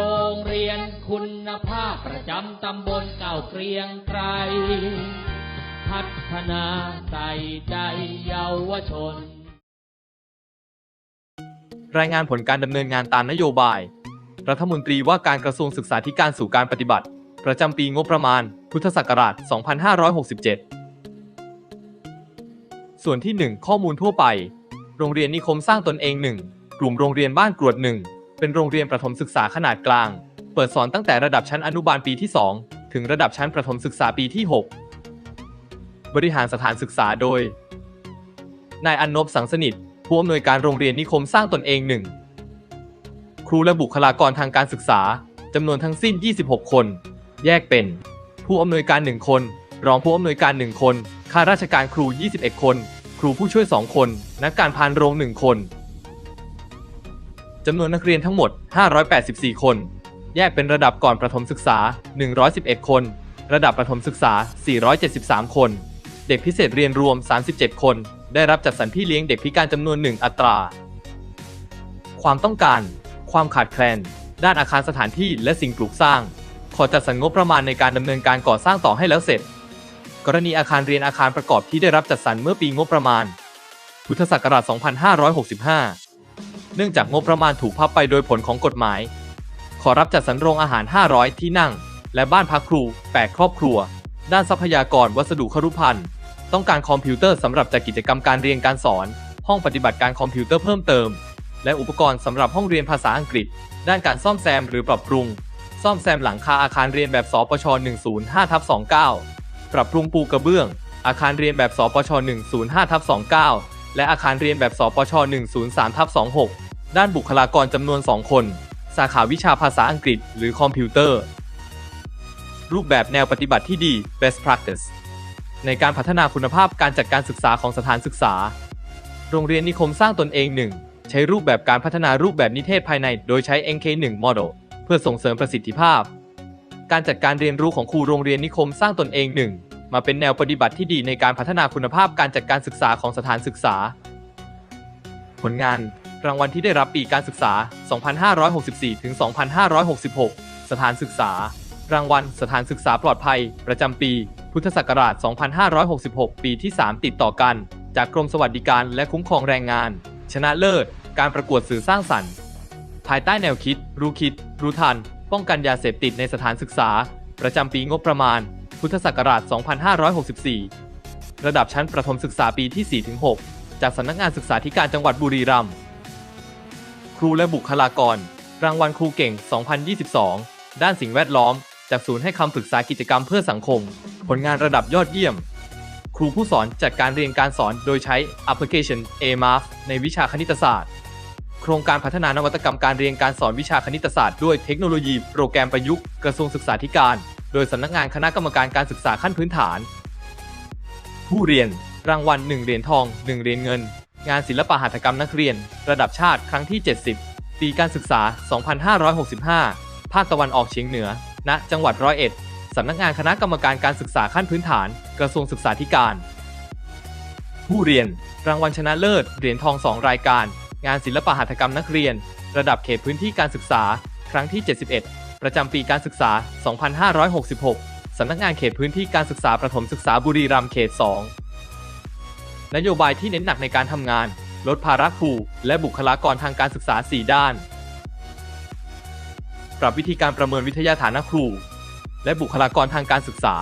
รงเรียนคุณภาพประจำตำบลเก่าเกรียงไกร พัฒนาใส่ใจเยาวชน รายงานผลการดำเนินงานตามนโยบาย รัฐมนตรีว่าการกระทรวงศึกษาธิการสู่การปฏิบัติ ประจำปีงบประมาณ พุทธศักราช 2567 ส่วนที่ 1 ข้อมูลทั่วไป โรงเรียนนิคมสร้างตนเอง 1 กลุ่มโรงเรียนบ้านกรวด 1 เป็นโรงเรียนประถมศึกษาขนาดกลาง เปิดสอนตั้งแต่ระดับชั้นอนุบาลปีที่ 2 ถึงระดับชั้นประถมศึกษาปีที่ 6 บริหารสถานศึกษาโดย นายอนนบสังสนิทผู้อำนวยการโรงเรียนนิคมสร้างตนเองหนึ่งครูและบุคลากรทางการศึกษาจำนวนทั้งสิ้น 26 คน แยกเป็น ผู้อำนวยการ 1 คน รองผู้อำนวยการ 1 คน ข้าราชการครู 21 คน ครูผู้ช่วย 2 คน นักการพานโรง 1 คน จำนวนนักเรียนทั้งหมด 584 คน แยกเป็นระดับก่อนประถมศึกษา 111 คน ระดับประถมศึกษา 473 คน เด็กพิเศษเรียนรวม 37 คน ได้รับจัดสรรพี่เลี้ยงเด็กพิการจำนวนหนึ่งอัตรา ความต้องการ ความขาดแคลน ด้านอาคารสถานที่และสิ่งปลูกสร้าง ขอจัดสรรงบประมาณในการดำเนินการก่อสร้างต่อให้แล้วเสร็จ กรณีอาคารเรียนอาคารประกอบที่ได้รับจัดสรรเมื่อปีงบประมาณ พุทธศักราช 2565 นื่องจากงบประมาณถูกพับไปโดยผลของกฎหมาย ขอรับจัดสรรโรงอาหาร 500 ที่นั่ง และบ้านพักครู 8 ครอบครัว ด้านทรัพยากรวัสดุครุภัณฑ์ ต้องการคอมพิวเตอร์สำหรับจัดกิจกรรมการเรียนการสอน ห้องปฏิบัติการคอมพิวเตอร์เพิ่มเติม และอุปกรณ์สำหรับห้องเรียนภาษาอังกฤษ ด้านการซ่อมแซมหรือปรับปรุง ซ่อมแซมหลังคาอาคารเรียนแบบสปช 105ทับ29 ปรับปรุงปูกระเบื้อง อาคารเรียนแบบสปช 105ทับ29และอาคารเรียนแบบสปช 103ทับ26 ด้านบุคลากรจำนวน 2 คน สาขาวิชาภาษาอังกฤษ หรือคอมพิวเตอร์ รูปแบบแนวปฏิบัติที่ดี best practice ในการพัฒนาคุณภาพการจัดการศึกษาของสถานศึกษา โรงเรียนนิคมสร้างตนเองหนึ่งใช้รูปแบบการพัฒนารูปแบบนิเทศภายใน โดยใช้ NK1 Model เพื่อส่งเสริมประสิทธิภาพ การจัดการเรียนรู้ของครูโรงเรียนนิคมสร้างตนเองหนึ่งมาเป็นแนวปฏิบัติที่ดีในการพัฒนาคุณภาพการจัดการศึกษาของสถานศึกษา ผลงาน รางวัลที่ได้รับปีการศึกษา 2564 ถึง 2566 สถานศึกษา รางวัลสถานศึกษาปลอดภัย ประจำปี พุทธศักราช 2566 ปีที่ 3 ติดต่อกัน จากกรมสวัสดิการและคุ้มครองแรงงาน ชนะเลิศ การประกวดสื่อสร้างสรรค์ ภายใต้แนวคิด รู้คิด รู้ทัน ป้องกันยาเสพติดในสถานศึกษา ประจำปีงบประมาณ พุทธศักราช 2564 ระดับชั้นประถมศึกษาปีที่ 4-6 จากสำนักงานศึกษาธิการจังหวัดบุรีรัมย์ ครูและบุคลากร รางวัลครูเก่ง 2022 ด้านสิ่งแวดล้อม จากศูนย์ให้คำปรึกษากิจกรรมเพื่อสังคม ผลงานระดับยอดเยี่ยม ครูผู้สอนจัดการเรียนการสอนโดยใช้แอปพลิเคชัน AMAF ในวิชาคณิตศาสตร์ โครงการพัฒนานวัตกรรมการเรียนการสอนวิชาคณิตศาสตร์ด้วยเทคโนโลยีโปรแกรมประยุกต์กระทรวงศึกษาธิการ โดยสำนักงานคณะกรรมการการศึกษาขั้นพื้นฐาน ผู้เรียน รางวัล 1 เหรียญทอง 1 เหรียญเงิน งานศิลปะหัตถกรรมนักเรียน ระดับชาติครั้งที่ 70 ปีการศึกษา 2565 ภาคตะวันออกเฉียงเหนือ ณ จังหวัดร้อยเอ็ด สำนักงานคณะกรรมการการศึกษาขั้นพื้นฐาน กระทรวงศึกษาธิการ ผู้เรียน รางวัลชนะเลิศ เหรียญทอง2รายการ งานศิลปะหัตถกรรมนักเรียน ระดับเขตพื้นที่การศึกษา ครั้งที่ 71 ประจำปีการศึกษา 2566 สำนักงานเขตพื้นที่การศึกษาประถมศึกษาบุรีรัมย์เขต 2 นโยบายที่เน้นหนักในการทำงาน ลดภาระครูและบุคลากรทางการศึกษา 4 ด้าน ปรับวิธีการประเมินวิทยาฐานะครู และบุคลากรทางการศึกษา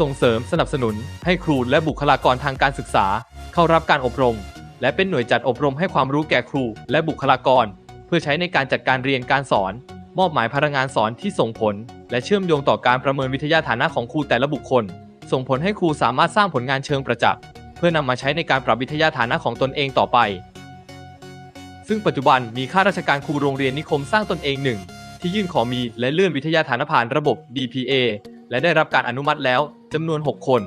ส่งเสริมสนับสนุน ให้ครูและบุคลากรทางการศึกษา เข้ารับการอบรม และเป็นหน่วยจัดอบรมให้ความรู้แก่ครูและบุคลากร เพื่อใช้ในการจัดการเรียนการสอน มอบหมายพนักงานสอนที่ส่งผล และเชื่อมโยงต่อการประเมินวิทยาฐานะของครูแต่ละบุคคล ส่งผลให้ครูสามารถสร้างผลงานเชิงประจักษ์ เพื่อนำมาใช้ในการปรับวิทยาฐานะของตนเองต่อไป ซึ่งปัจจุบันมีข้าราชการครูโรงเรียนนิคมสร้างตนเองหนึ่งที่ยื่นขอมีและเลื่อนวิทยาฐานะผ่านระบบ DPA และได้รับการอนุมัติแล้วจำนวน 6 คน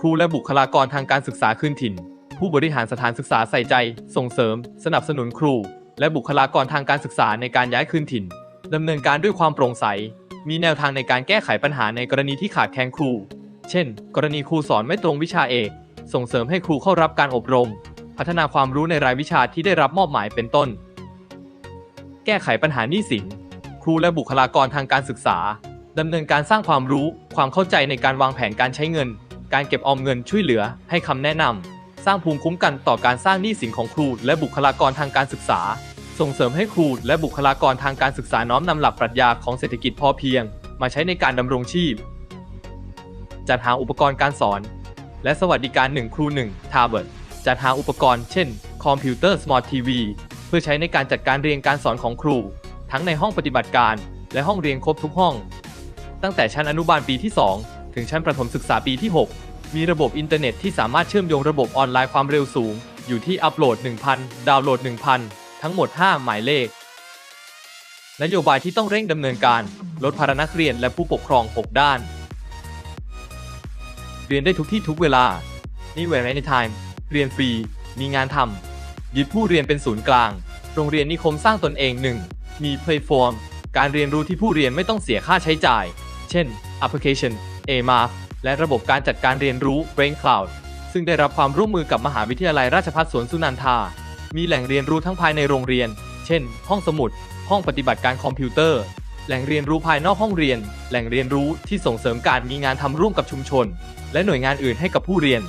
ครูและบุคลากรทางการศึกษาขึ้นถิ่น ผู้บริหารสถานศึกษาใส่ใจ ส่งเสริม สนับสนุนครู และบุคลากรทางการศึกษาในการย้ายคืนถิ่นดำเนินการด้วยความโปร่งใส มีแนวทางในการแก้ไขปัญหาในกรณีที่ขาดแคลนครู เช่น กรณีครูสอนไม่ตรงวิชาเอก ส่งเสริมให้ครูเข้ารับการอบรม พัฒนาความรู้ในรายวิชาที่ได้รับมอบหมายเป็นต้น แก้ไขปัญหาหนี้สิน ครูและบุคลากรทางการศึกษาดำเนินการสร้างความรู้ ความเข้าใจในการวางแผนการใช้เงิน การเก็บออมเงินช่วยเหลือ ให้คำแนะนำ สร้างภูมิคุ้มกันต่อการสร้างหนี้สินของครู และบุคลากรทางการศึกษา ส่งเสริมให้ครูและบุคลากรทางการศึกษาน้อมนำหลักปรัชญาของเศรษฐกิจพอเพียง มาใช้ในการดำรงชีพ จัดหาอุปกรณ์การสอน และสวัสดิการ 1 ครู 1 ทาเบิร์จัดหาอุปกรณ์เช่น คอมพิวเตอร์สมาร์ททีวีเพื่อใช้ในการจัดการเรียนการสอนของครู ทั้งในห้องปฏิบัติการ และห้องเรียนครบทุกห้อง ตั้งแต่ชั้นอนุบาลปีที่ 2 ถึงชั้นประถมศึกษาปีที่ 6 มีระบบอินเทอร์เน็ตที่สามารถเชื่อมโยงระบบออนไลน์ความเร็วสูง อยู่ที่อัปโหลด 1,000 ดาวน์โหลด 1,000 ทั้งหมด 5 หมายเลข นโยบายที่ต้องเร่งดำเนินการ ลดภาระนักเรียนและผู้ปกครอง 6 ด้าน เรียนได้ทุกที่ทุกเวลา นี่เวลาใน time เรียนฟรี มีงานทำยึดผู้เรียนเป็นศูนย์กลาง โรงเรียนนิคมสร้างตนเอง 1. มี Playform การเรียนรู้ที่ผู้เรียนไม่ต้องเสียค่าใช้จ่าย เช่น Application AMAP และระบบการจัดการเรียนรู้ Brain Cloud ซึ่งได้รับความร่วมมือกับมหาวิทยาลัยราชภัฏสวนสุนันทา มีแหล่งเรียนรู้ทั้งภายในโรงเรียน เช่น ห้องสมุด ห้องปฏิบัติการคอมพิวเตอร์ แหล่งเรียนรู้ภายนอกห้องเรียน แหล่งเรียนรู้ที่ส่งเสริมการมีงานทำร่วมกับชุมชน และหน่วยงานอื่นให้กับผู้เรียน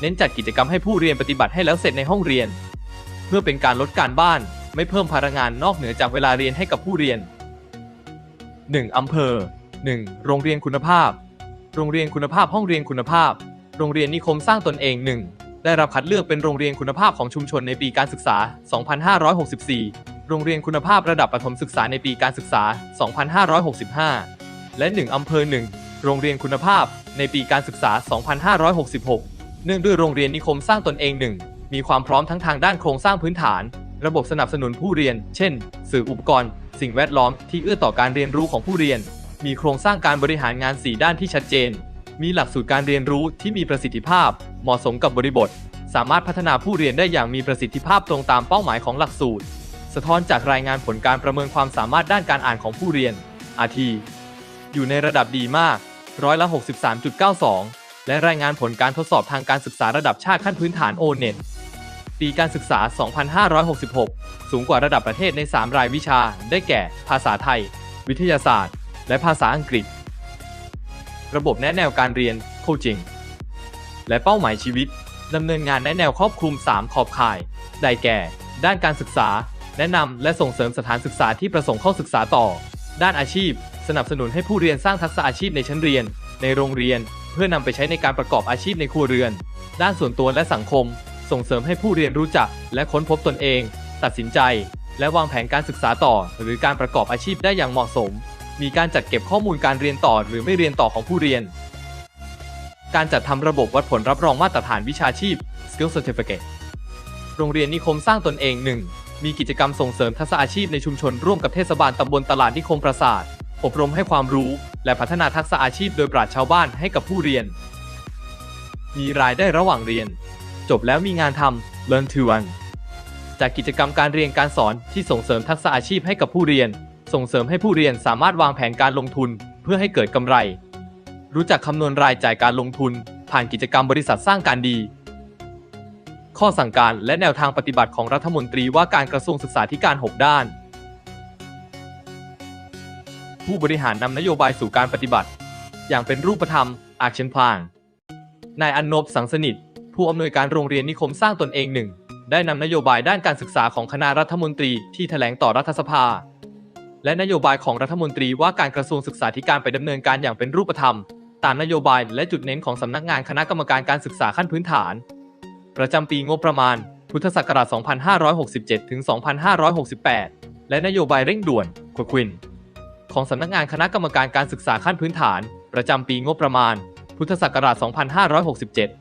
เน้นจัดกิจกรรมให้ผู้เรียนปฏิบัติให้แล้วเสร็จในห้องเรียน เพื่อเป็นการลดการบ้าน ไม่เพิ่มภาระงานนอกเหนือจากเวลาเรียนให้กับผู้เรียน 1. อำเภอ 1. โรงเรียนคุณภาพ โรงเรียนคุณภาพห้องเรียนคุณภาพ โรงเรียนนิคมสร้างตนเอง 1. ได้รับคัดเลือกเป็นโรงเรียนคุณภาพของชุมชนในปีการศึกษา 2564 โรงเรียนคุณภาพระดับประถมศึกษาในปีการศึกษา 2565 และ 1 อำเภอ 1 โรงเรียนคุณภาพ ในปีการศึกษา 2566 เนื่องด้วยโรงเรียนนิคมสร้างตนเอง1มีความพร้อมทั้งทางด้านโครงสร้างพื้นฐาน ระบบสนับสนุนผู้เรียน เช่น สื่ออุปกรณ์ สิ่งแวดล้อมที่เอื้อต่อการเรียนรู้ของผู้เรียน มีโครงสร้างการบริหารงาน 4 ด้านที่ชัดเจน มีหลักสูตรการเรียนรู้ที่มีประสิทธิภาพ เหมาะสมกับบริบท สามารถพัฒนาผู้เรียนได้อย่างมีประสิทธิภาพตรงตามเป้าหมายของหลักสูตร สะท้อนจากรายงานผลการประเมินความสามารถด้านการอ่านของผู้เรียน อาที อยู่ในระดับดีมาก ร้อยละ 63.92 และรายงานผลการทดสอบทางการศึกษาระดับชาติขั้นพื้นฐาน o n e t ปีการศึกษา 2566 สูงกว่าระดับประเทศใน 3 รายวิชา ได้แก่ ภาษาไทย วิทยาศาสตร์ และภาษาอังกฤษ ระบบแนะแนวการเรียน coaching และเป้าหมายชีวิต ดำเนินงานแนะแนวครอบคลุม 3 ขอบข่าย ได้แก่ ด้านการศึกษา แนะนำและส่งเสริมสถานศึกษาที่ประสงค์เข้าศึกษาต่อ ด้านอาชีพ สนับสนุนให้ผู้เรียนสร้างทักษะอาชีพในชั้นเรียน ในโรงเรียน เพื่อนำไปใช้ในการประกอบอาชีพในครัวเรือน ด้านส่วนตัวและสังคม ส่งเสริมให้ผู้เรียนรู้จัก และค้นพบตนเอง ตัดสินใจ และวางแผนการศึกษาต่อ หรือการประกอบอาชีพได้อย่างเหมาะสม มีการจัดเก็บข้อมูลการเรียนต่อหรือไม่เรียนต่อของผู้เรียน การจัดทำระบบวัดผลรับรองมาตรฐานวิชาชีพ Skill Certificate โรงเรียนนิคมสร้างตนเอง 1. มีกิจกรรมส่งเสริมทักษะอาชีพในชุมชนร่วมกับเทศบาลตำบลตลาดนิคมปราสาท อบรมให้ความรู้ และพัฒนาทักษะอาชีพโดยปราชชาวบ้านให้กับผู้เรียน มีรายได้ระหว่างเรียน จบแล้วมีงานทำ Learn to Earn จากกิจกรรมการเรียนการสอนที่ส่งเสริมทักษะอาชีพให้กับผู้เรียน ส่งเสริมให้ผู้เรียนสามารถวางแผนการลงทุนเพื่อให้เกิดกำไร รู้จักคำนวณรายจ่ายการลงทุน ผ่านกิจกรรมบริษัทสร้างการดี ข้อสั่งการและแนวทางปฏิบัติของรัฐมนตรีว่าการกระทรวงศึกษาธิการ 6 ด้าน ผู้บริหารนำนโยบายสู่การปฏิบัติ อย่างเป็นรูปธรรม อาเชนพลางนายอนนบสังสนิท ผู้อำนวยการโรงเรียนนิคมสร้างตนเองหนึ่งได้นำนโยบายด้านการศึกษาของคณะรัฐมนตรีที่แถลงต่อรัฐสภา และนโยบายของรัฐมนตรีว่าการกระทรวงศึกษาธิการไปดำเนินการอย่างเป็นรูปธรรม ตามนโยบายและจุดเน้นของสำนักงานคณะกรรมการการศึกษาขั้นพื้นฐาน ประจำปีงบประมาณ พุทธศักราช 2567 ถึง 2568 และนโยบายเร่งด่วนควินของสำนักงานคณะกรรมการการศึกษาขั้นพื้นฐาน ประจำปีงบประมาณ พุทธศักราช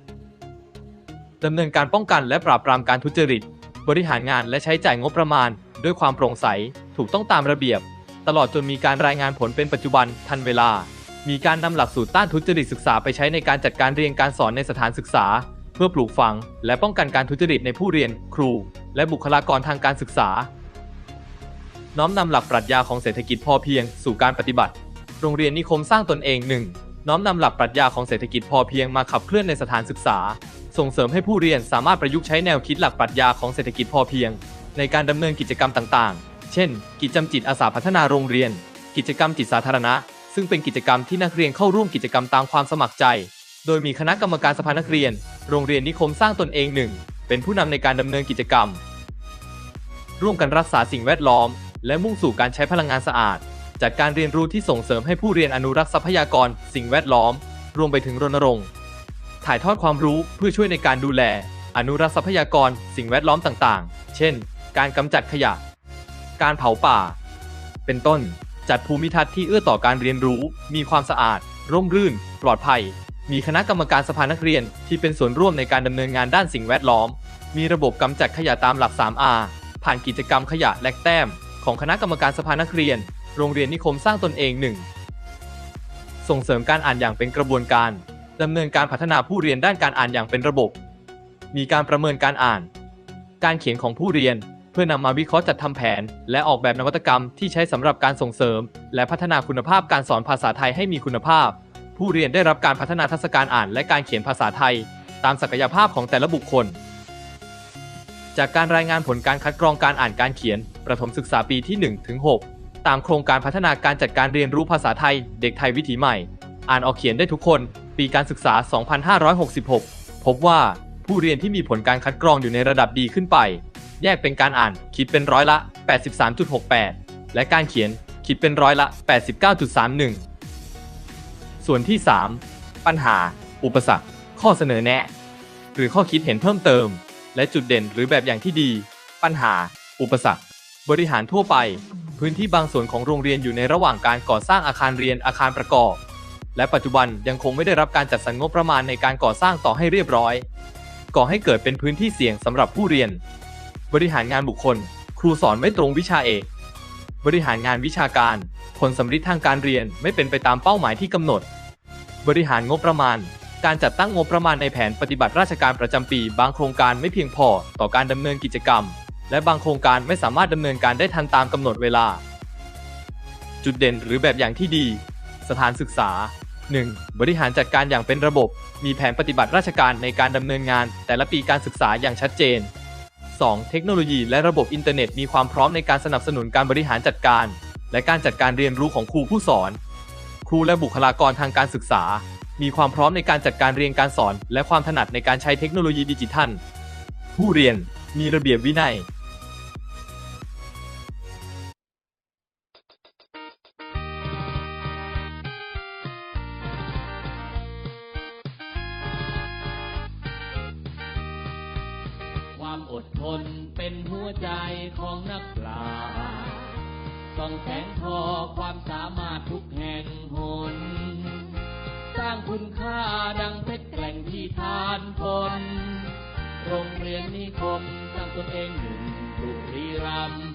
2567 ดำเนินการป้องกันและปราบปรามการทุจริต บริหารงานและใช้จ่ายงบประมาณ ด้วยความโปร่งใส ถูกต้องตามระเบียบ ตลอดจนมีการรายงานผลเป็นปัจจุบันทันเวลา มีการนำหลักสูตรต้านทุจริตศึกษาไปใช้ในการจัดการเรียนการสอนในสถานศึกษา เพื่อปลูกฝัง และป้องกันการทุจริตในผู้เรียน ครู และบุคลากรทางการศึกษา น้อมนำหลักปรัชญาของเศรษฐกิจพอเพียง สู่การปฏิบัติ โรงเรียนนิคมสร้างตนเองหนึ่งน้อมนำหลักปรัชญาของเศรษฐกิจพอเพียงมาขับเคลื่อนในสถานศึกษา ส่งเสริมให้ผู้เรียนสามารถประยุกต์ใช้แนวคิดหลักปรัชญาของเศรษฐกิจพอเพียง ในการดำเนินกิจกรรมต่างๆ เช่น กิจกรรมจิตอาสาพัฒนาโรงเรียน กิจกรรมจิตสาธารณะ ซึ่งเป็นกิจกรรมที่นักเรียนเข้าร่วมกิจกรรมตามความสมัครใจ โดยมีคณะกรรมการสภานักเรียน โรงเรียนนิคมสร้างตนเองหนึ่งเป็นผู้นำในการดำเนินกิจกรรม ร่วมกันรักษาสิ่งแวดล้อม และมุ่งสู่การใช้พลังงานสะอาดจัดการเรียนรู้ที่ส่งเสริมให้ผู้เรียนอนุรักษ์ทรัพยากร สิ่งแวดล้อม รวมไปถึงรณรงค์ ถ่ายทอดความรู้เพื่อช่วยในการดูแล อนุรักษ์ทรัพยากร สิ่งแวดล้อมต่างๆ เช่น การกำจัดขยะ การเผาป่า เป็นต้น จัดภูมิทัศน์ที่เอื้อต่อการเรียนรู้ มีความสะอาด ร่มรื่น ปลอดภัย มีคณะกรรมการสภานักเรียนที่เป็นส่วนร่วมในการดำเนินงานด้านสิ่งแวดล้อม มีระบบกำจัดขยะตามหลัก 3R ผ่านกิจกรรมขยะแลกแต้ม ของคณะกรรมการสภานักเรียน โรงเรียนนิคมสร้างตนเองหนึ่งส่งเสริมการอ่านอย่างเป็นกระบวนการดำเนินการพัฒนาผู้เรียนด้านการอ่านอย่างเป็นระบบ มีการประเมินการอ่าน การเขียนของผู้เรียนเพื่อนำมาวิเคราะห์จัดทำแผน และออกแบบนวัตกรรมที่ใช้สำหรับการส่งเสริม และพัฒนาคุณภาพการสอนภาษาไทยให้มีคุณภาพ ผู้เรียนได้รับการพัฒนาทักษะการอ่านและการเขียนภาษาไทย ตามศักยภาพของแต่ละบุคคล จากการรายงานผลการคัดกรองการอ่านการเขียน ประถมศึกษาปีที่1ถึง6ตามโครงการพัฒนาการจัดการเรียนรู้ภาษาไทย เด็กไทยวิถีใหม่ อ่านออกเขียนได้ทุกคน ปีการศึกษา 2566 พบว่าผู้เรียนที่มีผลการคัดกรองอยู่ในระดับดีขึ้นไป แยกเป็นการอ่านคิดเป็นร้อยละ 83.68 และการเขียนคิดเป็นร้อยละ 89.31 ส่วนที่ 3 ปัญหา อุปสรรค ข้อเสนอแนะ หรือข้อคิดเห็นเพิ่มเติม และจุดเด่นหรือแบบอย่างที่ดี ปัญหา อุปสรรค บริหารทั่วไป พื้นที่บางส่วนของโรงเรียนอยู่ในระหว่างการก่อสร้างอาคารเรียนอาคารประกอบ และปัจจุบันยังคงไม่ได้รับการจัดสรรงบประมาณในการก่อสร้างต่อให้เรียบร้อย ก่อให้เกิดเป็นพื้นที่เสี่ยงสำหรับผู้เรียน บริหารงานบุคคล ครูสอนไม่ตรงวิชาเอก บริหารงานวิชาการ ผลสำฤทธิ์ทางการเรียนไม่เป็นไปตามเป้าหมายที่กำหนด บริหารงบประมาณ การจัดตั้งงบประมาณในแผนปฏิบัติราชการประจำปี บางโครงการไม่เพียงพอต่อการดำเนินกิจกรรม และบางโครงการไม่สามารถดำเนินการได้ทันตามกำหนดเวลา จุดเด่นหรือแบบอย่างที่ดี สถานศึกษา 1. บริหารจัดการอย่างเป็นระบบ มีแผนปฏิบัติราชการในการดำเนินงาน แต่ละปีการศึกษาอย่างชัดเจน 2. เทคโนโลยีและระบบอินเทอร์เน็ตมีความพร้อมในการสนับสนุนการบริหารจัดการ และการจัดการเรียนรู้ของครูผู้สอน ครูและบุคลากรทางการศึกษา มีความพร้อมในการจัดการเรียนการสอน และความถนัดในการใช้เทคโนโลยีดิจิทัล ผู้เรียนมีระเบียบวินัย อดทนเป็นหัวใจของนักปราชญ์ส่องแสงทอความสามารถทุกแห่งหน สร้างคุณค่าดังเพชรแกล่งที่ทานพลโรงเรียนนิคมสร้างตนเองหนึ่งบุรีรัมย์